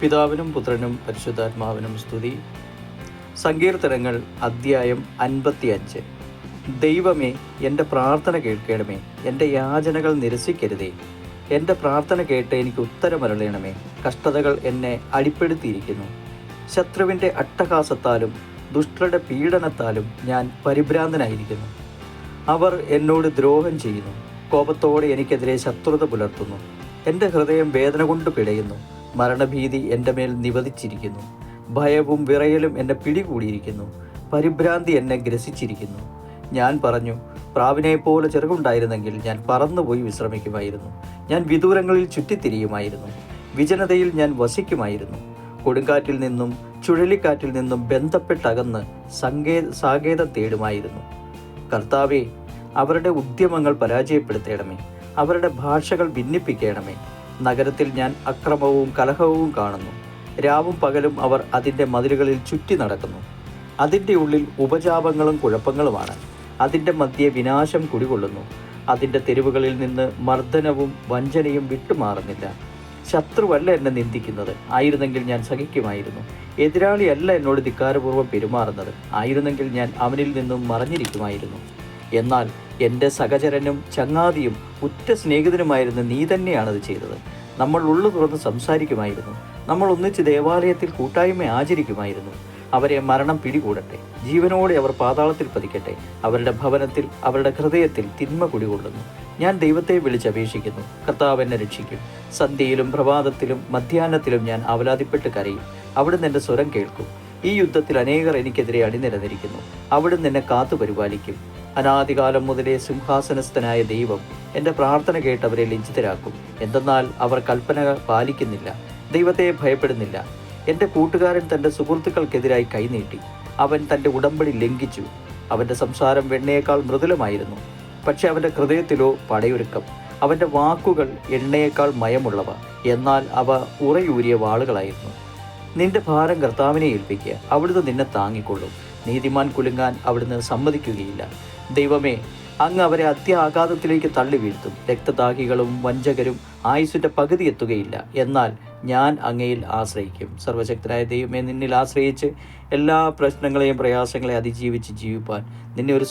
പിതാവിനും പുത്രനും പരിശുദ്ധാത്മാവിനും സ്തുതി. സങ്കീർത്തനങ്ങൾ അദ്ധ്യായം അൻപത്തിയഞ്ച്. ദൈവമേ എന്റെ പ്രാർത്ഥന കേൾക്കണമേ. എന്റെ യാചനകൾ നിരസിക്കരുതേ. എന്റെ പ്രാർത്ഥന കേട്ട് എനിക്ക് ഉത്തരമരളയണമേ കഷ്ടതകൾ എന്നെ അടിപ്പെടുത്തിയിരിക്കുന്നു. ശത്രുവിന്റെ അട്ടഹാസത്താലും ദുഷ്ടരുടെ പീഡനത്താലും ഞാൻ പരിഭ്രാന്തനായിരിക്കുന്നു. അവർ എന്നോട് ദ്രോഹം ചെയ്യുന്നു. കോപത്തോടെ എനിക്കെതിരെ ശത്രുത പുലർത്തുന്നു. എന്റെ ഹൃദയം വേദന കൊണ്ട് പിടയുന്നു. മരണഭീതി എന്റെ മേൽ നിവദിച്ചിരിക്കുന്നു ഭയവും വിറയലും എന്നെ പിടികൂടിയിരിക്കുന്നു. പരിഭ്രാന്തി എന്നെ ഗ്രസിച്ചിരിക്കുന്നു. ഞാൻ പറഞ്ഞു പ്രാവിനെ പോലെ ചെറുകുണ്ടായിരുന്നെങ്കിൽ ഞാൻ പറന്നുപോയി വിശ്രമിക്കുമായിരുന്നു. ഞാൻ വിദൂരങ്ങളിൽ ചുറ്റിത്തിരിയുമായിരുന്നു. വിജനതയിൽ ഞാൻ വസിക്കുമായിരുന്നു. കൊടുങ്കാറ്റിൽ നിന്നും ചുഴലിക്കാറ്റിൽ നിന്നും ബന്ധപ്പെട്ടകന്ന് സങ്കേ സാകേതം തേടുമായിരുന്നു. കർത്താവെ അവരുടെ ഉദ്യമങ്ങൾ പരാജയപ്പെടുത്തേണമേ. അവരുടെ ഭാഷകൾ ഭിന്നിപ്പിക്കണമേ. നഗരത്തിൽ ഞാൻ അക്രമവും കലഹവും കാണുന്നു. രാവും പകലും അവർ അതിന്റെ മതിലുകളിൽ ചുറ്റി നടക്കുന്നു. അതിന്റെ ഉള്ളിൽ ഉപജാപങ്ങളും കുഴപ്പങ്ങളുമാണ്. അതിന്റെ മധ്യേ വിനാശം കുടികൊള്ളുന്നു. അതിന്റെ തെരുവുകളിൽ നിന്ന് മർദ്ദനവും വഞ്ചനയും വിട്ടുമാറുന്നില്ല. ശത്രുവല്ല എന്നെ നിന്ദിക്കുന്നത്. ആയിരുന്നെങ്കിൽ ഞാൻ സഹിക്കുമായിരുന്നു. എതിരാളിയല്ല എന്നോട് ധിക്കാരപൂർവം പെരുമാറുന്നത്. ആയിരുന്നെങ്കിൽ ഞാൻ അവനിൽ നിന്നും മറഞ്ഞിരിക്കുമായിരുന്നു. എന്നാൽ എന്റെ സഹചരനും ചങ്ങാതിയും ഉറ്റ സ്നേഹിതനുമായിരുന്ന നീ തന്നെയാണത് ചെയ്തത്. നമ്മൾ ഉള്ളു തുറന്ന് സംസാരിക്കുമായിരുന്നു. നമ്മൾ ഒന്നിച്ച് ദേവാലയത്തിൽ കൂട്ടായ്മ ആചരിക്കുമായിരുന്നു. അവരെ മരണം പിടികൂടട്ടെ. ജീവനോടെ അവർ പാതാളത്തിൽ പതിക്കട്ടെ. അവരുടെ ഭവനത്തിൽ അവരുടെ ഹൃദയത്തിൽ തിന്മ കുടികൊള്ളുന്നു. ഞാൻ ദൈവത്തെ വിളിച്ചപേക്ഷിക്കുന്നു. കർത്താവ് എന്നെ രക്ഷിക്കും. സന്ധ്യയിലും പ്രഭാതത്തിലും മധ്യാഹ്നത്തിലും ഞാൻ അവലാതിപ്പെട്ട് കരയും. അവിടുന്ന് എന്റെ സ്വരം കേൾക്കും. ഈ യുദ്ധത്തിൽ അനേകർ എനിക്കെതിരെ അണിനിരന്നിരിക്കുന്നു. അവിടുന്ന് എന്നെ കാത്തു പരിപാലിക്കും അനാദികാലം മുതലേ സിംഹാസനസ്ഥനായ ദൈവം എന്റെ പ്രാർത്ഥന കേട്ടവരെ ലജ്ജിതരാക്കും. എന്തെന്നാൽ അവർ കൽപ്പന പാലിക്കുന്നില്ല ദൈവത്തെ ഭയപ്പെടുന്നില്ല. എന്റെ കൂട്ടുകാരൻ തന്റെ സുഹൃത്തുക്കൾക്കെതിരായി കൈനീട്ടി. അവൻ തന്റെ ഉടമ്പടി ലംഘിച്ചു. അവന്റെ സംസാരം വെണ്ണയേക്കാൾ മൃദുലമായിരുന്നു. പക്ഷെ അവന്റെ ഹൃദയത്തിലോ പടയൊരുക്കം. അവന്റെ വാക്കുകൾ എണ്ണയേക്കാൾ മയമുള്ളവ. എന്നാൽ അവ ഉറയൂരിയ വാളുകളായിരുന്നു. നിന്റെ ഭാരം കർത്താവിനെ ഏൽപ്പിക്കുക. അവിടുന്ന് നിന്നെ താങ്ങിക്കൊള്ളും. നീതിമാൻ കുലുങ്ങാൻ അവിടുന്ന് സമ്മതിക്കുകയില്ല. ദൈവമേ അങ്ങ് അവരെ അത്യാഘാതത്തിലേക്ക് തള്ളി വീഴ്ത്തും. രക്തദാഹികളും വഞ്ചകരും ആയുസിന്റെ പകുതി എത്തുകയില്ല. എന്നാൽ ഞാൻ അങ്ങയിൽ ആശ്രയിക്കും. സർവശക്തനായ ദൈവമേ നിന്നിൽ ആശ്രയിച്ച് എല്ലാ പ്രശ്നങ്ങളെയും പ്രയാസങ്ങളെയും അതിജീവിച്ച് ജീവിപ്പാൻ നിന്നെ ഒരു